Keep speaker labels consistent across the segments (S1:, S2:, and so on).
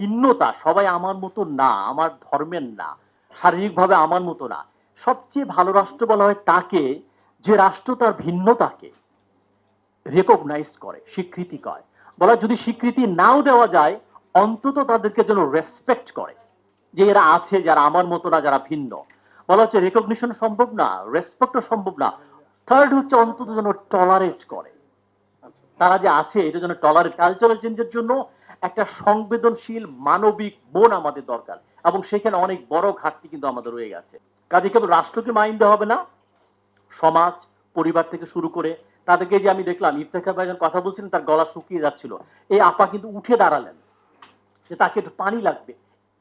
S1: ভিন্নতা, সবাই আমার মতো না, আমার ধর্মের না, শারীরিকভাবে আমার মতো না। সবচেয়ে ভালো রাষ্ট্র বলা হয় তাকে, যে রাষ্ট্র তার ভিন্নতাকে রেকগনাইজ করে, স্বীকৃতি করে। বলা যদি স্বীকৃতি নাও দেওয়া যায়, অন্তত তাদেরকে যেন রেসপেক্ট করে, যে এরা আছে, যারা আমার মতো না, যারা ভিন্ন। বলা হচ্ছে রেকগনিশন সম্ভব না রেসপেক্টও সম্ভব না। থার্ড হচ্ছে অন্তত যেন টলারেট করে। তারা যে আছে, এটা যেন টলারেট কালচারাল চেঞ্জের জন্য একটা সংবেদনশীল মানবিক মন আমাদের দরকার। এবং সেখানে অনেক বড় ঘাটতি কিন্তু আমাদের রয়ে গেছে। কাজে কেবল রাষ্ট্রকে মাইন্ডে হবে না, সমাজ, পরিবার থেকে শুরু করে, তাদেরকে যে আমি দেখলাম, ইফতেখার ভাই কথা বলছিলেন, তার গলা শুকিয়ে যাচ্ছিল। এই আপা কিন্তু উঠে দাঁড়ালেন যে তাকে একটু পানি লাগবে।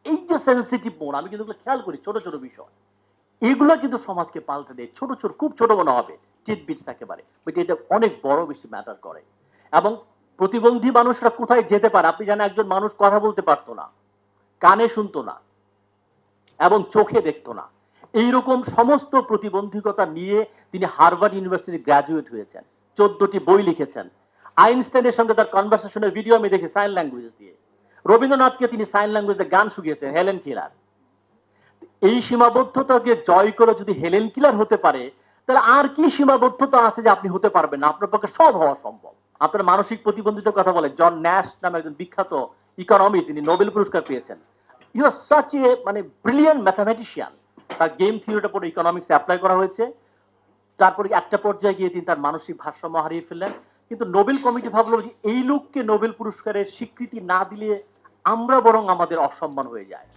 S1: এই যে সেন্সিটিভ মন আমি কিন্তু খেয়াল করি, ছোট ছোট বিষয়। এগুলো কিন্তু সমাজকে পাল্টে দেয়। ছোট ছোট, খুব ছোট মনে হবে। চিট বিটস একেবারে। বাট এটা অনেক বড় বেশি ম্যাটার করে। এবং প্রতিবন্ধী মানুষরা কোথায় যেতে পারে? আপনি জানেন একজন মানুষ কথা বলতে পারতো না, কানে শুনতো না, এবং চোখে দেখতো না। এইরকম সমস্ত প্রতিবন্ধকতা নিয়ে তিনি হার্ভার্ড ইউনিভার্সিটি গ্রাজুয়েট হয়েছেন, চোদ্দটি বই লিখেছেন। আইনস্টাইনের সঙ্গে তার কনভারসেশনের ভিডিও আমি দেখি সাইন ল্যাঙ্গুয়েজ দিয়ে। রবীন্দ্রনাথকে তিনি সাইন ল্যাঙ্গুয়েজে গান শুকিয়েছেন হেলেন কিলার এই সীমাবদ্ধতাকে জয় করে যদি হেলেন কিলার হতে পারে, তাহলে আর কি সীমাবদ্ধতা আছে যে আপনি হতে পারবেন না? আপনার পক্ষে সব হওয়া সম্ভব। আপনার মানসিক প্রতিবন্ধিতার কথা বলে জন ন্যাশ নামে একজন বিখ্যাত ইকোনমি যিনি নোবেল পুরস্কার পেয়েছেন। ইউ আর সাচ এ মানে ব্রিলিয়ান্ট ম্যাথামেটিশিয়ান তার গেম থিওরিটা পরে ইকোনমিক্স অ্যাপ্লাই করা হয়েছে। তারপরে একটা পর্যায়ে গিয়ে তিনি তার মানসিক ভারসাম্য হারিয়ে ফেললেন। কিন্তু নোবেল কমিটি ভাবলো যে এই লোককে নোবেল পুরস্কারের স্বীকৃতি না দিলে আমরা বরং আমাদের অসম্মান হয়ে যায়।